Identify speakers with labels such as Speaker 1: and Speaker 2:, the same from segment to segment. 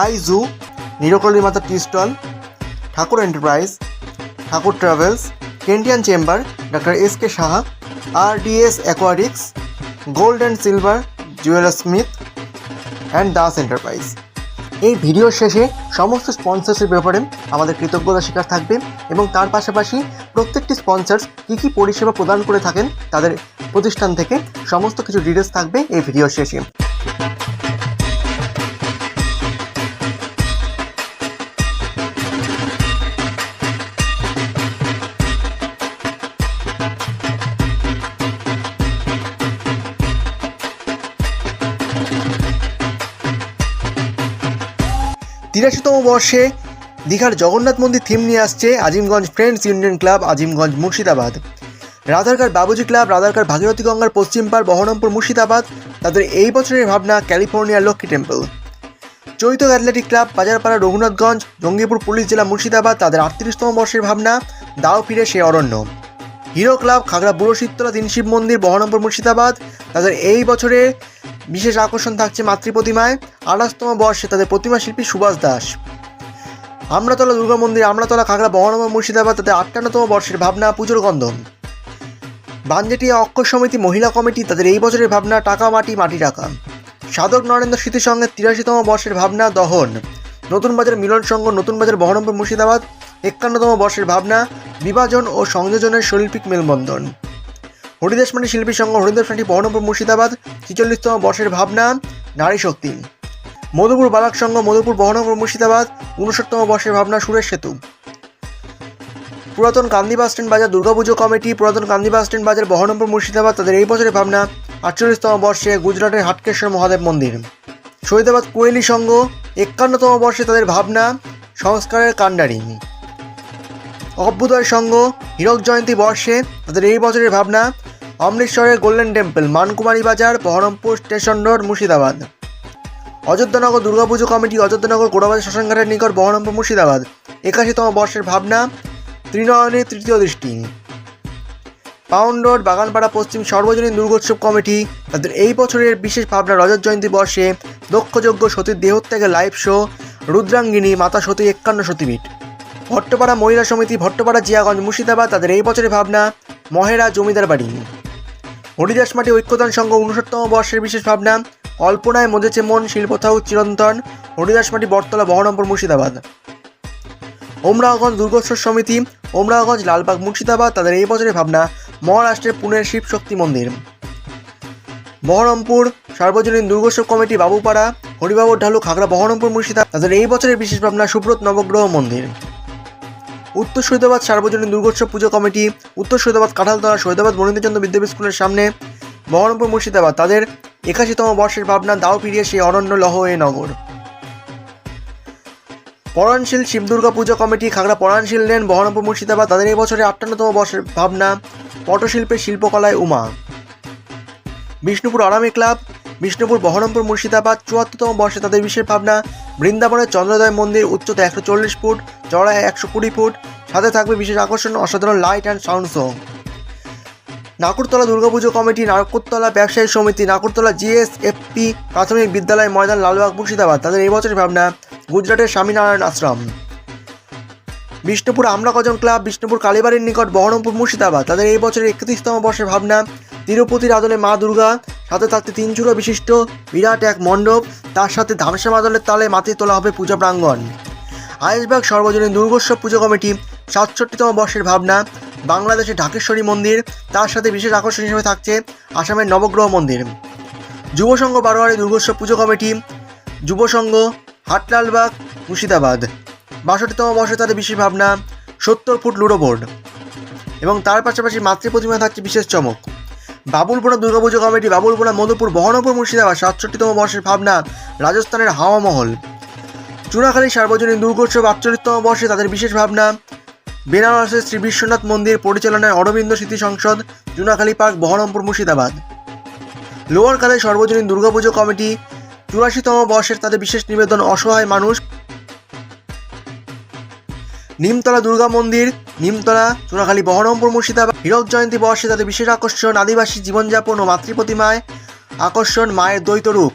Speaker 1: I জু নিরকলি মাতা tea stall Thakur enterprise, Thakur travels কেন্টিয়ান chamber doctor S K Saha R DS অ্যাকোয়ারিক্স, gold and silver jeweller smith, and Das enterprise. এই ভিডিওর শেষে সমস্ত স্পন্সর্সের ব্যাপারে আমাদের কৃতজ্ঞতা স্বীকার থাকবে এবং তার পাশাপাশি প্রত্যেকটি স্পন্সর্স কী কী পরিষেবা প্রদান করে থাকেন তাদের প্রতিষ্ঠান থেকে সমস্ত কিছু ডিটেলস থাকবে এই ভিডিওর শেষে। তিরাশিতম বর্ষে দীঘার জগন্নাথ মন্দির থিম নিয়ে আসছে Azimganj friends union club Azimganj Murshidabad. Radharkar Babuji club Radharkar Bhagirathi গঙ্গার পশ্চিম পার বহরমপুর মুর্শিদাবাদ, তাদের এই বছরের ভাবনা ক্যালিফোর্নিয়ার Lakshmi temple. Chaitak athletic club, Bazarpara Raghunathganj, Jangipur police জেলা মুর্শিদাবাদ, তাদের আটত্রিশতম বর্ষের ভাবনা, দাও ফিরে সে অরণ্য। হিরো ক্লাব, খাগড়া বুড়ো শীতলা দিন শিব মন্দির, বহরমপুর মুর্শিদাবাদ। তাদের এই বছরে বিশেষ আকর্ষণ থাকছে মাতৃ প্রতিমায়। আঠাশতম বর্ষে তাদের প্রতিমা শিল্পী সুভাষ দাস। আমরাতলা দুর্গা মন্দির, আমরাতলা, খাগড়া, বহরমপুর, মুর্শিদাবাদ তাদের আটান্নতম বর্ষের ভাবনা পুজোর গন্ধম। বানজেটিয়া অক্ষর সমিতি মহিলা কমিটি তাদের এই বছরের ভাবনা, টাকা, মাটি মাটি, টাকা। সাধক নরেন্দ্র স্মৃতির সঙ্গে তিরাশিতম বর্ষের ভাবনা, দহন। নতুন বাজার মিলন সংঘ, নতুন বাজার বহরমপুর, মুর্শিদাবাদ। একান্নতম বর্ষের ভাবনা, বিভাজন ও সংযোজনের শৈল্পিক মেলবন্ধন। হরিদেশমানি শিল্পী সংঘ হরিদেশমানি বহরমপুর মুর্শিদাবাদ, ছিচল্লিশতম বর্ষের ভাবনা, নারী শক্তি। মধুপুর বালাক সংঘ, মধুপুর বহরমপুর মুর্শিদাবাদ, উনষাটতম বর্ষের ভাবনা, সুরেশ সেতু। পুরাতন কান্দি বাস স্ট্যান্ড বাজার দুর্গাপুজো কমিটি, পুরাতন কান্দি বাস স্ট্যান্ড বাজার বহরমপুর মুর্শিদাবাদ, তাদের এই বছরের ভাবনা, আটচল্লিশতম বর্ষে গুজরাটের হাটকেশ্বর মহাদেব মন্দির। শহীদাবাদ কোয়েলি সংঘ, একান্নতম বর্ষে তাদের ভাবনা, সংস্কারের কাণ্ডারি। অভ্যুদয় সংঘ, হীরক জয়ন্তী বর্ষে তাদের এই বছরের ভাবনা, অমৃতসরের গোল্ডেন টেম্পল, মানকুমারী বাজার, Berhampore station road, Murshidabad. Ayodhyanagar Durga Puja committee, Ayodhyanagar Gorabazar শ্মশানঘাটের নিকট বহরমপুর, মুর্শিদাবাদ। একাশিতম বর্ষের ভাবনা, ত্রিনয়নের তৃতীয় দৃষ্টি। পাউন্ড রোড, বাগানপাড়া, পশ্চিম সর্বজনীন দুর্গোৎসব কমিটি, তাদের এই বছরের বিশেষ ভাবনা, রজত জয়ন্তী বর্ষে দক্ষযজ্ঞ সতীর দেহত্যাগে লাইভ শো রুদ্রাঙ্গিনী, মাতা সতী একান্ন সতীপীঠ ভট্টপাড়া মহিলা সমিতি, ভট্টপাড়া, জিয়াগঞ্জ, মুর্শিদাবাদ, তাদের এই বছরের ভাবনা, মহেরা জমিদার বাড়ি। হরিদাস হরিদাসমাটি ঐক্যদান সংঘ উনসত্তম বর্ষের বিশেষ ভাবনা, কল্পনায় মজেছে মন, শিল্পথাউ, চিরন্তন হরিদাসমাটি বটতলা বহরমপুর মুর্শিদাবাদ। ওমরাগঞ্জ দুর্গোৎসব সমিতি, ওমরাগঞ্জ, লালবাগ, মুর্শিদাবাদ, তাদের এই বছরের ভাবনা, মহারাষ্ট্রের পুনের শিব শক্তি মন্দির। বহরমপুর, সার্বজনীন দুর্গোৎসব কমিটি, বাবুপাড়া, হরিবাবুর ঢালু, খাগড়া বহরমপুর মুর্শিদাবাদ, তাদের এই বছরের বিশেষ ভাবনা, সুব্রত নবগ্রহ মন্দির। উত্তর সৈদাবাদ সার্বজনীন দুর্গোৎসব পুজো কমিটি, উত্তর সৈদাবাদ কাঁঠালতলা সৈদাবাদ বনীন্দ্রচন্দ্র বিদ্যাপীঠ স্কুলের সামনে, বহরমপুর মুর্শিদাবাদ। তাদের একাশিতম বর্ষের ভাবনা দাও ফিরিয়ে সেই অরণ্য লহ এ নগর পরাণশীল শিবদুর্গা পুজো কমিটি, খাগড়া পরাণশীল নেন বহরমপুর মুর্শিদাবাদ। তাদের এই বছরে আটান্নতম বর্ষের ভাবনা পটশিল্পের শিল্পকলায় উমা। বিষ্ণুপুর আরামী ক্লাব বিষ্ণুপুর, বহরমপুর, মুর্শিদাবাদ, চুয়াত্তরতম বর্ষে তাদের বিশেষ ভাবনা। বৃন্দাবনের চন্দ্রোদয় মন্দির উচ্চতা একশো চল্লিশ ফুট চড়ায় একশো কুড়ি ফুট, সাথে থাকবে বিশেষ আকর্ষণ, অসাধারণ light and sound show Nakurtala Durga Puja committee Nakurtala ব্যবসায়ী সমিতি নাকুরতলা জিএসএফপি প্রাথমিক বিদ্যালয় ময়দান, লালবাগ, মুর্শিদাবাদ, তাদের এই বছরের ভাবনা, গুজরাটের স্বামীনারায়ণ আশ্রম। বিষ্ণুপুর আমরাকজন ক্লাব, বিষ্ণুপুর কালীবাড়ির নিকট, বহরমপুর, মুর্শিদাবাদ, তাদের এই বছরের একত্রিশতম বর্ষের ভাবনা, তিরুপতির আদলে মা দুর্গা সাথে থাকতে তিন চূড়ো বিশিষ্ট বিরাট এক মণ্ডপ, তার সাথে ধামসাম আদলের তালে মাতিয়ে তোলা হবে পূজা প্রাঙ্গণ। আয়েশবাগ সর্বজনীন দুর্গোৎসব পুজো কমিটি, সাতষট্টিতম বর্ষের ভাবনা, বাংলাদেশের ঢাকেশ্বরী মন্দির, তার সাথে বিশেষ আকর্ষণ হিসেবে থাকছে আসামের নবগ্রহ মন্দির। যুবসংঘ বারোয়ারি দুর্গোৎসব পুজো কমিটি, যুবসংঘ, হাটলালবাগ, মুর্শিদাবাদ। বাষট্টিতম বর্ষে তাদের বিশেষ ভাবনা, সত্তর ফুট লুডো বোর্ড এবং তার পাশাপাশি মাতৃ প্রতিমা থাকছে বিশেষ চমক। বাবুলপোনা দুর্গাপুজো কমিটি বাবুলপোনা মধুপুর বহরমপুর মুর্শিদাবাদ, সাতষট্টিতম বর্ষের ভাবনা, রাজস্থানের হাওয়া মহল চুনাখালী সার্বজনীন দুর্গোৎসব আটচল্লিশতম বর্ষে তাদের বিশেষ ভাবনা, বেনারসের শ্রী বিশ্বনাথ মন্দির পরিচালনায় অরবিন্দ স্মৃতি সংসদ, চুনাখালী পার্ক বহরমপুর মুর্শিদাবাদ। লোয়ার কালে সর্বজনীন দুর্গাপুজো কমিটি, চুরাশিতম বর্ষের তাদের বিশেষ নিবেদন, অসহায় মানুষ নিমতলা দুর্গা মন্দির, নিমতলা চুনাখালী বহরমপুর মুর্শিদাবাদ হীরক জয়ন্তী বর্ষে তাদের বিশেষ আকর্ষণ আদিবাসী জীবনযাপন ও মাতৃপ্রতিমায় আকর্ষণ মায়ের দ্বৈত রূপ।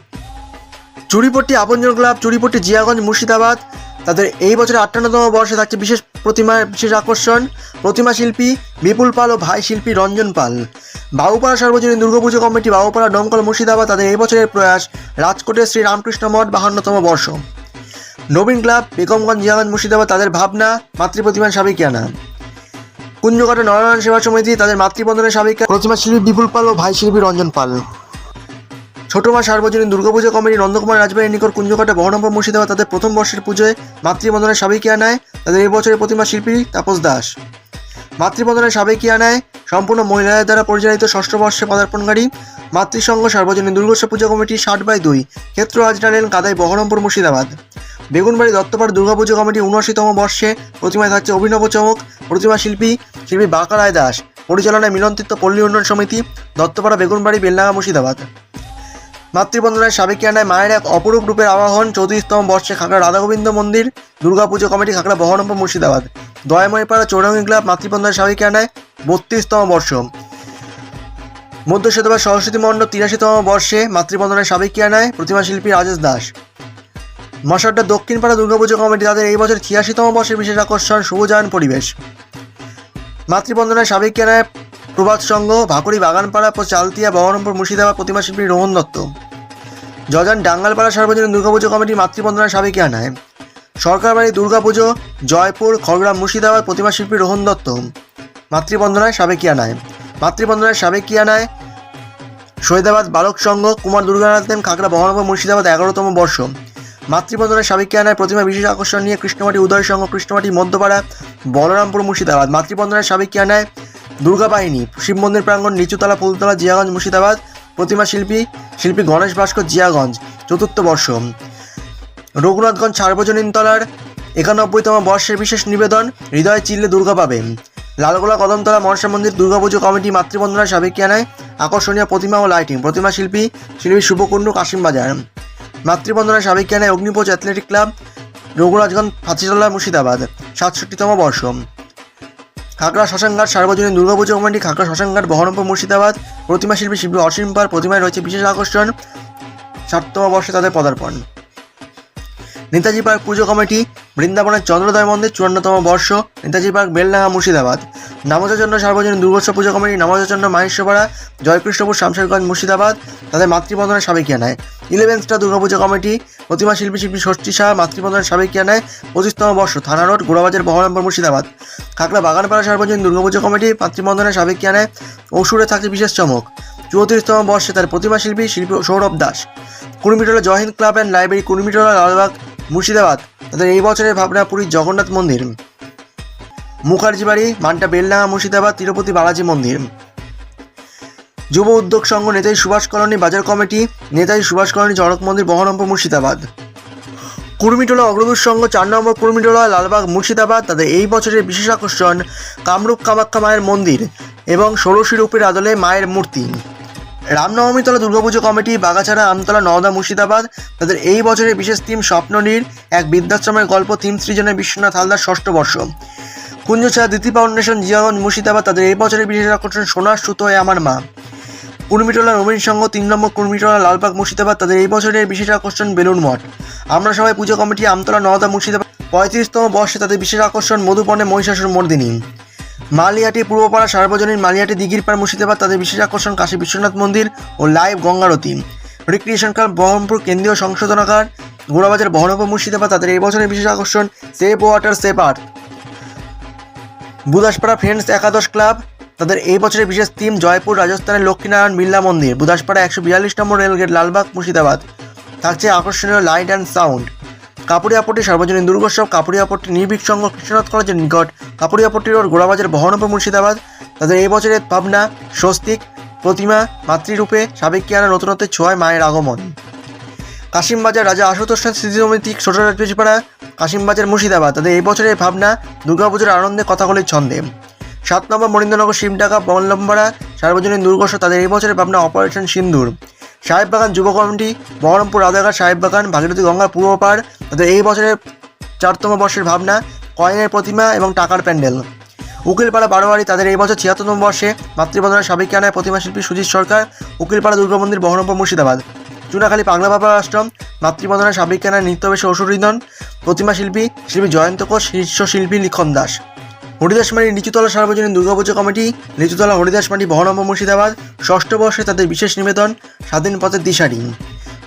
Speaker 1: চুরিপট্টি আপনজন ক্লাব চুরিপট্টি জিয়াগঞ্জ মুর্শিদাবাদ তাদের এই বছরের আটান্নতম বর্ষে থাকছে বিশেষ প্রতিমার বিশেষ আকর্ষণ প্রতিমা শিল্পী বিপুল পাল ও ভাই শিল্পী রঞ্জন পাল। বাবুপাড়া সর্বজনীন দুর্গাপুজো কমিটি বাবুপাড়া ডমকল মুর্শিদাবাদ তাদের এই বছরের প্রয়াস রাজকোটের শ্রী রামকৃষ্ণ মঠ বাহান্নতম বর্ষ। নবীন ক্লাব, বেগমগঞ্জ, জিয়াগঞ্জ, মুর্শিদাবাদ, তাদের ভাবনা মাতৃপ্রতিমান সাবেকিয়ানা। কুঞ্জঘাটা নরনারায়ণ সেবা সমিতি, তাদের মাতৃবন্ধনের সাবেকিয়া প্রতিমা শিল্পী বিপুল পাল ও ভাই শিল্পী রঞ্জন পাল। ছোট মা সার্বজনীন দুর্গাপুজো কমিটি নন্দকুমার রাজবাড়ির নিকট কুঞ্জঘাটা বহরমপুর, মুর্শিদাবাদ, তাদের প্রথম বর্ষের পুজোয় মাতৃবন্ধনের সাবেকিয়ানায় তাদের এই বছরের প্রতিমা শিল্পী তাপস দাস। মাতৃবন্ধনের সাবেকিয়ানায় সম্পূর্ণ মহিলাদের দ্বারা পরিচালিত ষষ্ঠ বর্ষে পদার্পণকারী মাতৃসংঘ সার্বজনীন দুর্গোৎসব পূজা কমিটি ষাট বাই দুই ক্ষেত্র আজরা রেল কাদাই বহরমপুর, মুর্শিদাবাদ। বেগুনবাড়ি দত্তপাড় দুর্গাপুজো কমিটি উনআশিতম বর্ষে প্রতিমায় থাকছে অভিনব চমক। প্রতিমা শিল্পী শিল্পী বাঁকা রায় দাস। পরিচালনায় মিলনতীর্থ পল্লী উন্নয়ন সমিতি, দত্তপাড়া বেগুনবাড়ি বেলডাঙ্গা মুর্শিদাবাদ। মাতৃবন্ধনের সাবেকিয়ানায় মায়ের এক অপরূপ রূপের আবাহন চৌত্রিশতম বর্ষে খাগড়া রাধাগোবিন্দ মন্দির, দুর্গাপুজো কমিটি খাগড়া বহরমপুর, মুর্শিদাবাদ। দয়াময়পাড়া চৌরঙ্গি ক্লাব মাতৃবন্ধনের সাবেকিয়ানায় বত্রিশতম বর্ষ। মধ্য সরস্বতী মণ্ডপ তিরাশিতম বর্ষে মাতৃবন্ধনের সাবেকিয়ানায় প্রতিমা শিল্পী রাজেশ দাস। মশাড্ডা দক্ষিণপাড়া দুর্গাপুজো কমিটি তাদের এই বছর ছিয়াশিতম বর্ষের বিশেষ আকর্ষণ শুভজায়ন পরিবেশ। মাতৃবন্ধনের সাবেকিয়ানায় প্রভাত সংঘ ভাকুড়ি বাগানপাড়া চালতিয়া বহরমপুর মুর্শিদাবাদ প্রতিমা শিল্পী রোহন দত্ত। জজান ডাঙ্গালপাড়া সার্বজনীন দুর্গাপুজো কমিটি মাতৃবন্ধনের সাবেকিয়ানায় সরকারবাড়ি দুর্গাপুজো, জয়পুর, খড়গ্রাম মুর্শিদাবাদ প্রতিমা শিল্পী রোহন দত্ত। মাতৃবন্ধনায় সাবেকিয়ানায় মাতৃবন্ধনায় সাবেকিয়ানায় শহীদাবাদ বালক সংঘ কুমার দুর্গানাথেন খাগড়া বহরমপুর মুর্শিদাবাদ এগারোতম বর্ষ। মাতৃবন্ধনের সাবেকিয়ানায় প্রতিমা বিশেষ আকর্ষণ নিয়ে কৃষ্ণমাটি উদয় সংঘ, কৃষ্ণমাটি মধ্যপাড়া, বলরামপুর, মুর্শিদাবাদ। মাতৃবন্ধনের সাবেকিয়ানায় দুর্গা বাহিনী, শিব মন্দির প্রাঙ্গণ, নিচুতলা, ফুলতলা, জিয়াগঞ্জ, মুর্শিদাবাদ, প্রতিমা শিল্পী শিল্পী গণেশ ভাস্কর, জিয়াগঞ্জ, চতুর্থ বর্ষ। রঘুনাথগঞ্জ সার্বজনীন তলার একানব্বইতম বর্ষের বিশেষ নিবেদন, হৃদয় চিল্লে দুর্গা পাবেন লালগোলা কদমতলা মনসা মন্দির দুর্গাপুজো কমিটি মাতৃবন্দনা সাবেকিয়ানায় আকর্ষণীয় প্রতিমা ও লাইটিং প্রতিমা শিল্পী শিল্পী শুভকুণ্ডু কাশিমবাজার। মাতৃবন্দনা সাবেকিয়ানায় অগ্নিপোজ অ্যাথলেটিক ক্লাব, রঘুরাজগঞ্জ, ফাঁসিতলা, মুর্শিদাবাদ। সাতষট্টিতম বর্ষ। খাগড়া শ্মশানঘাট, সার্বজনীন দুর্গাপুজো কমিটি খাগড়া শ্মশানঘাট, বহরমপুর, মুর্শিদাবাদ। প্রতিমা শিল্পী শিল্পী অসীম পার প্রতিমায় রয়েছে বিশেষ আকর্ষণ। সাততম বর্ষে তাদের পদার্পণ। নেতাজি পার্ক পুজো কমিটি, বৃন্দাবনের চন্দ্রদয় মন্দির, চুয়ান্নতম বর্ষ, নেতাজি পার্ক বেলডাঙ্গা, মুর্শিদাবাদ। নামজাচন্দ্র সার্বজনীন দুর্গোৎসব পুজো কমিটি, নামজাচন্দ্র মাহেশ্বরপাড়া, জয়কৃষ্ণপুর, শামশেরগঞ্জ, মুর্শিদাবাদ, তাদের মাতৃবন্ধনের সাবেকিয়ানায় ইলেভেন স্টার দুর্গাপুজো কমিটি, প্রতিমা শিল্পী শিল্পী ষষ্ঠী শাহ, মাতৃবন্ধনের সাবেকিয়ানায় পঁচিশতম বর্ষ, থানা রোড, গোড়াবাজার, বহরমপুর, মুর্শিদাবাদ। খাগড়া বাগানপাড়া সার্বজনীন দুর্গাপুজো কমিটি, মাতৃবন্ধনের সাবেকিয়ানায় অসুরে থাকে বিশেষ চমক। চৌত্রিশতম বর্ষে তার প্রতিমা শিল্পী শিল্পী Sourav Das. Kurmitola Jai Hind club and library Kurmitola Lalbagh Murshidabad, তাদের এই বছরের ভাবনা পুরীর জগন্নাথ মন্দির। মুখার্জি বাড়ি মান্টা বেলডাঙ্গা, মুর্শিদাবাদ, তিরুপতি বালাজি মন্দির। যুব উদ্যোগ সংঘ নেতাজি সুভাষ কলোনি, বাজার কমিটি, নেতাজি সুভাষ কলোনি, জনক মন্দির, বহরমপুর, মুর্শিদাবাদ। কুর্মিটোলা অগ্রদূত সংঘ, চার নম্বর কুর্মিটোলা, লালবাগ, মুর্শিদাবাদ, তাদের এই বছরের বিশেষ আকর্ষণ কামরূপ কামাখ্যা মায়ের মন্দির এবং ষোড়শী রূপের আদলে মায়ের মূর্তি। রামনবমীতলা দুর্গাপুজো কমিটি, বাগাছাড়া, আমতলা, নওদা, মুর্শিদাবাদ, তাদের এই বছরের বিশেষ থিম স্বপ্ননীর এক বৃদ্ধাশ্রমের গল্প থিম সৃজনে বিশ্বনাথ হালদার ষষ্ঠ বর্ষ। কুঞ্জছাড়া দ্বিতীয় ফাউন্ডেশন জিয়াগঞ্জ, মুর্শিদাবাদ, তাদের এই বছরের বিশেষ আকর্ষণ সোনার সুতো হয়ে আমার মা। কুর্মিটোলা নবীন সংঘ তিন নম্বর কুর্মিটোলা, লালবাগ, মুর্শিদাবাদ, তাদের এই বছরের বিশেষ আকর্ষণ বেলুন মঠ। আমরা সবাই পুজো কমিটি, আমতলা, নওদা, মুর্শিদাবাদ, পঁয়ত্রিশতম বর্ষে তাদের বিশেষ আকর্ষণ মধুপর্ণে মহিষাসুর মর্দিনী। মালিয়াটি পূর্বপাড়া সার্বজনীন মালিয়াটি দিঘির পাড় মুর্শিদাবাদ, তাদের বিশেষ আকর্ষণ কাশী বিশ্বনাথ মন্দির ও live Ganga Aarti recreation club Berhampore কেন্দ্রীয় সংশোধনাগার গোড়াবাজার বহরমপুর মুর্শিদাবাদ, তাদের এই বছরের বিশেষ আকর্ষণ save water save earth Budaspara friends একাদশ ক্লাব, তাদের এই বছরের বিশেষ থিম জয়পুর, রাজস্থানের লক্ষ্মীনারায়ণ বিড়লা মন্দির। বুদাসপাড়া একশো বিয়াল্লিশ নম্বর রেলগেট, লালবাগ, মুর্শিদাবাদ। থাকছে আকর্ষণীয় লাইট অ্যান্ড সাউন্ড কাপুরিয়াপট্টি সার্বজনীন দুর্গোৎসব কাপুরিয়াপট্টি সংঘ কৃষ্ণনাথ কলেজের নিকট। কাপুরিয়াপট্টি রোড গোড়াবাজার বহরমপুর মুর্শিদাবাদ। তাদের এই বছরের ভাবনা স্বস্তিক, প্রতিমা, মাতৃরূপে সাবেকিয়ানা নতুনত্বের ছোঁয়ায় মায়ের আগমন। কাশিমবাজার রাজা আশুতোষ স্মৃতি সমিতি ছোট রাজবাড়া কাশিমবাজার মুর্শিদাবাদ। তাদের এই বছরের ভাবনা, দুর্গাপুজোর আনন্দে কথাগুলির ছন্দে। সাত নম্বর মরিন্দ্রনগর শিমডাকা বনলম্বরা সার্বজনীন দুর্গোৎসব, তাদের এই বছরের ভাবনা, অপারেশন সিন্দুর। সাহেববাগান যুব কমিটি, বহরমপুর রাজাঘাট সাহেববাগান, ভাগীরথী গঙ্গার পূর্ব পাড়, তাদের এই বছরের চারতম বর্ষের ভাবনা, কয়েনের প্রতিমা এবং টাকার প্যান্ডেল। উকিলপাড়া বারোয়ারি তাদের এই বছর ছিয়াত্তরতম বর্ষে মাতৃবন্ধনের সাবেকিয়ানায় প্রতিমা শিল্পী সুজিত সরকার, উকিলপাড়া দুর্গা মন্দির, বহরমপুর মুর্শিদাবাদ। চুনাখালী পাগলা বাবা আশ্রম মাতৃবন্দনা সাবেক কেনার নৃত্যবেশে অসুরিদন প্রতিমা শিল্পী শিল্পী জয়ন্ত কোষ শীর্ষ শিল্পী লিখন দাস। হরিদাসমারি নিচুতলা সার্বজনীন দুর্গাপুজো কমিটি, নিচুতলা হরিদাসমারি বহরম্ভ মুর্শিদাবাদ, ষষ্ঠ বর্ষে তাদের বিশেষ নিবেদন, স্বাধীন পথের দিশারি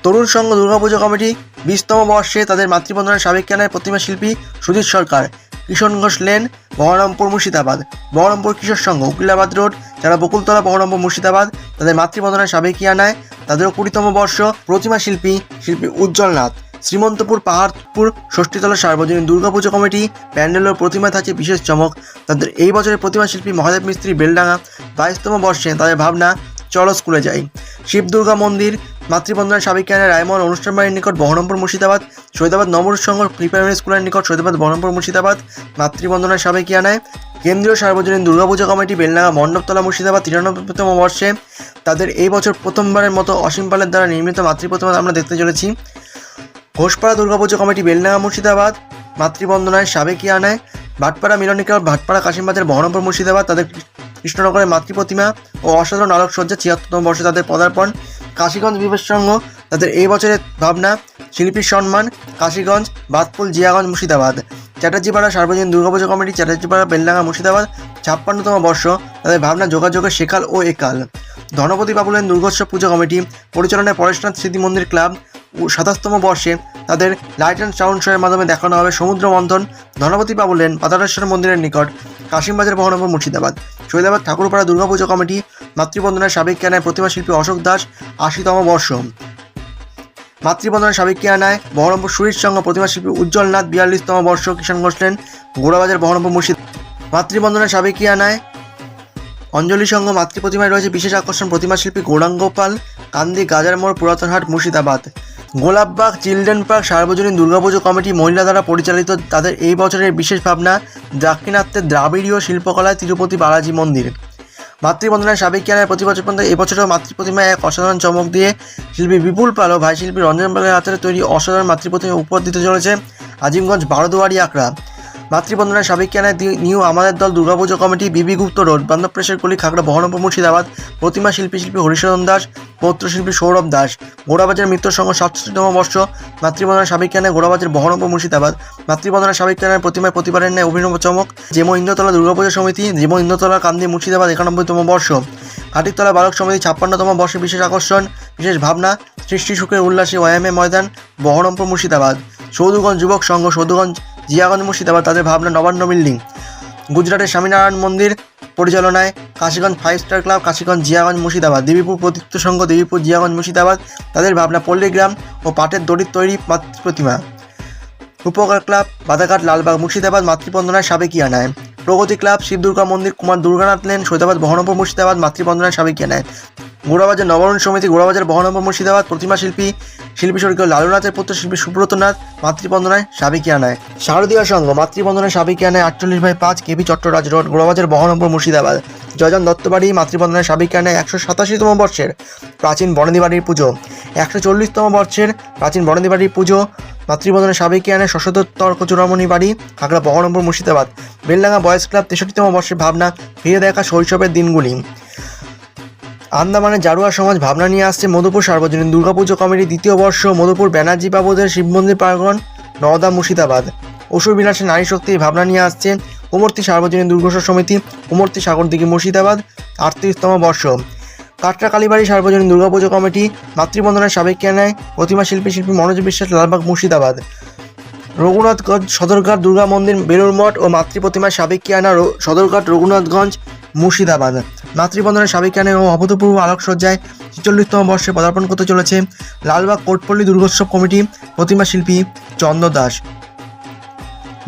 Speaker 1: তরুণ সংঘ দুর্গাপুজো কমিটি, বিশতম বর্ষে তাদের মাতৃবন্দনার সাবেক কেনায় প্রতিমা শিল্পী সুজিত সরকার কিশোর ঘোষ লেন, বহরমপুর মুর্শিদাবাদ, বহরমপুর কিশোর সংঘ, উকিলাবাদ রোড, যারা বকুলতলা, বহরমপুর মুর্শিদাবাদ, তাদের মাতৃবন্দনার সাবেকিয়ানায় তাদেরও কুড়িতম বর্ষ প্রতিমা শিল্পী শিল্পী উজ্জ্বল নাথ। শ্রীমন্তপুর পাহাড়পুর ষষ্ঠীতলা সার্বজনীন দুর্গাপুজো কমিটি প্যান্ডেলের প্রতিমা থাকছে বিশেষ চমক। তাদের এই বছরের প্রতিমা শিল্পী মহাদেব মিস্ত্রি বেলডাঙা বাইশতম বর্ষে তাদের ভাবনা, চলো স্কুলে যাই। শিব দুর্গা মন্দির মাতৃবন্দনা সাবিকানের রায়মন অনুষ্ঠান বাড়ির নিকট বহরমপুর মুর্শিদাবাদ শহীদাবাদ নবর সংঘ প্রিপারারি স্কুলের নিকট শহীদাবাদ বহরমপুর মুর্শিদাবাদ মাতৃবন্দনা সাবেকিয়ানায় কেন্দ্রীয় সার্বজনীন দুর্গাপূজা কমিটি বেলনাগা মণ্ডপতলা মুর্শিদাবাদ তিরানব্বইতম বর্ষে। তাদের এই বছর প্রথমবারের মতো অসীম পালের দ্বারা নির্মিত মাতৃপ্রতিমা আমরা দেখতে চলেছি। ঘোষপাড়া দুর্গাপুজো কমিটি বেলনাগা মুর্শিদাবাদ, মাতৃবন্দনায় সাবেকিয়ানায় ভাটপাড়া মিলনিকা ভাটপাড়া কাশিমবাজার বহরমপুর মুর্শিদাবাদ, তাদের কৃষ্ণনগরের মাতৃপ্রতিমা ও অসাধারণ আলোকসজ্জা ছিয়াত্তরতম বর্ষে তাদের পদার্পণ, কাশীগঞ্জ বিবেশ সংঘ তাদের এই বছরের ভাবনা, শিল্পীর সম্মান, কাশীগঞ্জ বাদপুল জিয়াগঞ্জ, মুর্শিদাবাদ। চ্যাটার্জিপাড়া সার্বজনীন দুর্গাপুজো কমিটি চ্যাটার্জিপাড়া, বেলডাঙ্গা, মুর্শিদাবাদ, ছাপ্পান্নতম বর্ষ, তাদের ভাবনা যোগাযোগের সেকাল ও একাল। ধনপতি বাবুলেন দুর্গোৎসব পুজো কমিটি পরিচালনায় পরেশনাথ স্মৃতি মন্দির ক্লাব সাতাশতম বর্ষে তাদের লাইট অ্যান্ড সাউন্ড শোয়ের মাধ্যমে দেখানো হবে সমুদ্র মন্থন, ধনপতি বাবুলেন পাতারেশ্বর মন্দিরের নিকট, কাশিমবাজার বহরমপুর মুর্শিদাবাদ। শহীদাবাদ ঠাকুরপাড়া দুর্গাপুজো কমিটি মাতৃবন্দনার সাবেক কেনায় প্রতিমা শিল্পী অশোক দাস, আশিতম বর্ষ। মাতৃবন্দনার সাবেক কেনায় বহরমপুর সুরির সংঘ প্রতিমা শিল্পী উজ্জ্বল নাথ, বিয়াল্লিশতম বর্ষ, কিষাণ ঘোষলেন গোড়াবাজার বহরমপুর মুর্শিদ মাতৃবন্দনার সাবেক কেনায় অঞ্জলি সংঘ মাতৃপ্রতিমায় রয়েছে বিশেষ আকর্ষণ প্রতিমা শিল্পী গৌরাঙ্গপাল, কান্দি গাজার মোড়, পুরাতন হাট, মুর্শিদাবাদ। গোলাপবাগ চিলড্রেন পার্ক সার্বজনীন দুর্গাপুজো কমিটি মহিলা দ্বারা পরিচালিত তাদের এই বছরের বিশেষ ভাবনা, দাক্ষিণাত্যের দ্রাবিড়ীয় শিল্পকলায় তিরুপতি বালাজি মন্দির। মাতৃবন্দনায় সাবেক কেনায় প্রতি বছর পর্যন্ত এবছরও মাতৃপ্রতিমায় এক অসাধারণ চমক দিয়ে শিল্পী বিপুল পাল ও ভাই শিল্পী রঞ্জন পালের হাতের তৈরি অসাধারণ মাতৃপ্রতিমা উপহার দিতে চলেছে আজিমগঞ্জ, বারোদুয়ারি আখড়া মাতৃবন্দনায় সাবেক কেনায় নিউ আমাদের দল দুর্গাপুজো কমিটি বিবি গুপ্ত রোড বান্ধবপ্রেসের কলি, খাগড়া, বহরমপুর, মুর্শিদাবাদ, প্রতিমা শিল্পী শিল্পী হরিশরণ দাস, পত্রশিল্পী সৌরভ দাস। গোড়াবাজার মিত্র সংঘ সাতষট্টিতম বর্ষ মাতৃবন্দনার সাবেক কেনায় গোড়াবাজার বহরমপুর, মুর্শিদাবাদ মাতৃবন্দনার সাবেক কেনায় প্রতিমায় প্রতিবারের ন্যায় অভিনব চমক, যেমন ইন্দ্রতলা দুর্গাপুজো সমিতি, যেমন ইন্দ্রতলা, কান্দি, মুর্শিদাবাদ একানব্বইতম বর্ষ। হাটিতলা বালক সমিতি ছাপ্পান্নতম বর্ষে বিশেষ আকর্ষণ, বিশেষ ভাবনা, সৃষ্টি সুখের উল্লাসী ওয়ামে ময়দান, বহরমপুর, মুর্শিদাবাদ। সৌদুগঞ্জ যুবক সংঘ, সৌদুগঞ্জ জিয়াগঞ্জ মুর্শিদাবাদ, তাদের ভাবনা নবান্ন বিল্ডিং। গুজরাটের স্বামীনারায়ণ মন্দির পরিচালনায় Kashiganj five star club, Kashiganj Jiaganj Murshidabad. Debipur প্রতীক্ত সংঘ, দেবীপুর জিয়াগঞ্জ মুর্শিদাবাদ, তাদের ভাবনা পল্লীগ্রাম ও পাটের দড়ির তৈরি মাতৃপ্রতিমা উপকার ক্লাব, বাদাঘাট, লালবাগ, মুর্শিদাবাদ, মাতৃবন্দনায় সাবেকিয়ানায় প্রগতি ক্লাব শিব দুর্গা মন্দির, কুমার দুর্গানাথ লেন সৈদাবাদ বহরমপুর মুর্শিদাবাদ, মাতৃবন্দনায় সাবেকিয়ানায় গোড়াবাজার নবরণ সমিতি গোড়াবাজার বহরমপুর মুর্শিদাবাদ, প্রতিমা শিল্পী শিল্পী স্বর্গীয় লালুনাথের পুত্র শিল্পী সুব্রত নাথ মাতৃবন্দনায় সাবিকিয়ানায় শারদীয় সংঘ মাতৃবন্দনায় সাবিকিয়ানায় আটচল্লিশ বাই পাঁচ কেবি চট্টরাজ রোড গোড়াবাজার বহরমপুর মুর্শিদাবাদ। জয়জান দত্তবাড়ি মাতৃবন্দনায় সাবিকিয়ানায় একশো সাতাশিতম বর্ষের প্রাচীন বনদিবাড়ির পুজো। একশো চল্লিশতম বর্ষের প্রাচীন বনদিবাড়ির পুজো মাতৃবন্দনের সাবেকিয়ানের শশোত্তর চূড়ামণি বাড়ি খাগড়া বহরমপুর মুর্শিদাবাদ। বেলডাঙ্গা বয়েজ ক্লাব তেষট্টিতম বর্ষের ভাবনা, ফিরে দেখা শৈশবের দিনগুলি। আন্দামানের জারুয়া সমাজ ভাবনা নিয়ে আসছে মধুপুর সার্বজনীন দুর্গাপুজো কমিটি দ্বিতীয় বর্ষ, মধুপুর ব্যানার্জি বাবুদের শিব মন্দির প্রাঙ্গণ নওদা মুর্শিদাবাদ। অসুর বিলাসের নারী শক্তি ভাবনা নিয়ে আসছে কুমূর্তি সার্বজনীন দুর্গোৎসব সমিতি কুমূর্তি সাগরদিঘি মুর্শিদাবাদ, আটত্রিশতম বর্ষ। কাটরা কালীবাড়ি সার্বজনীন দুর্গাপুজো কমিটি মাতৃবন্দনার সাবেকিয়ানায় প্রতিমা শিল্পী শিল্পী মনোজ বিশ্বাস লালবাগ মুর্শিদাবাদ। রঘুনাথগঞ্জ সদরঘাট দুর্গা মন্দির বেলুর মঠ ও মাতৃপ্রতিমার সাবেকিয়ানা র- সদরঘাট রঘুনাথগঞ্জ মুর্শিদাবাদ। মাতৃবন্দনের সাবেকিয়ানা ও অভূতপূর্ব আলোকসজ্জায় ছেচল্লিশতম বর্ষে পদার্পণ করতে চলেছে লালবাগ কোটপল্লী দুর্গোৎসব কমিটি প্রতিমা শিল্পী চন্দ্র দাস।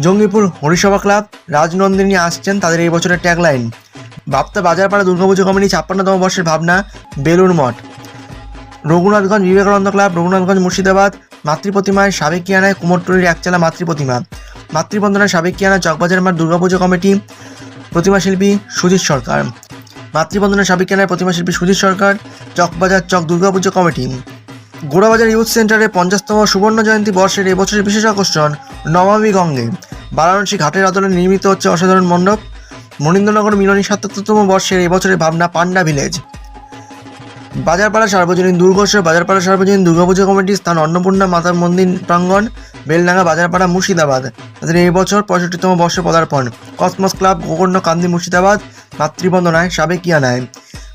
Speaker 1: জঙ্গিপুর হরিসভা ক্লাব রাজনন্দিনী আসছেন তাদের এই বছরের ট্যাগলাইন। বাপ্তা বাজারপাড়া দুর্গাপুজো কমিটি ছাপ্পান্নতম বর্ষের ভাবনা বেলুর মঠ। রঘুনাথগঞ্জ বিবেকানন্দ ক্লাব রঘুনাথগঞ্জ মুর্শিদাবাদ মাতৃপ্রতিমায় সাবেকিয়ানায় কুমোরটুলির একচালা মাতৃপ্রতিমা মাতৃবন্দনায় সাবেকিয়ানা চকবাজার মাঠ দুর্গাপুজো কমিটি প্রতিমা শিল্পী সুজিত সরকার। মাতৃবন্ধনের প্রতিমা শিল্পী সুজিত সরকার, চকবাজার চক দুর্গাপুজো কমিটি। গোড়াবাজার ইউথ সেন্টারে পঞ্চাশতম সুবর্ণ জয়ন্তী বর্ষের এবছরের বিশেষ আকর্ষণ নমামি গঙ্গে। বারাণসী ঘাটের আদলে নির্মিত হচ্ছে অসাধারণ মণ্ডপ। মনীন্দ্রনগর মিলনী সাতাত্তরতম বর্ষের এবছরের ভাবনা পান্ডা ভিলেজ। বাজারপাড়া সার্বজনীন দুর্গোৎসব, বাজারপাড়া সার্বজনীন দুর্গাপুজো কমিটির স্থান অন্নপূর্ণা মাতার মন্দির প্রাঙ্গণ, বেলডাঙ্গা বাজারপাড়া মুর্শিদাবাদ। তাদের এই বছর পঁয়ষট্টিতম বর্ষে পদার্পণ। কসমস ক্লাব, গোকর্ণ কান্দি মুর্শিদাবাদ মাতৃবন্দনায় সাবেকিয়ানায়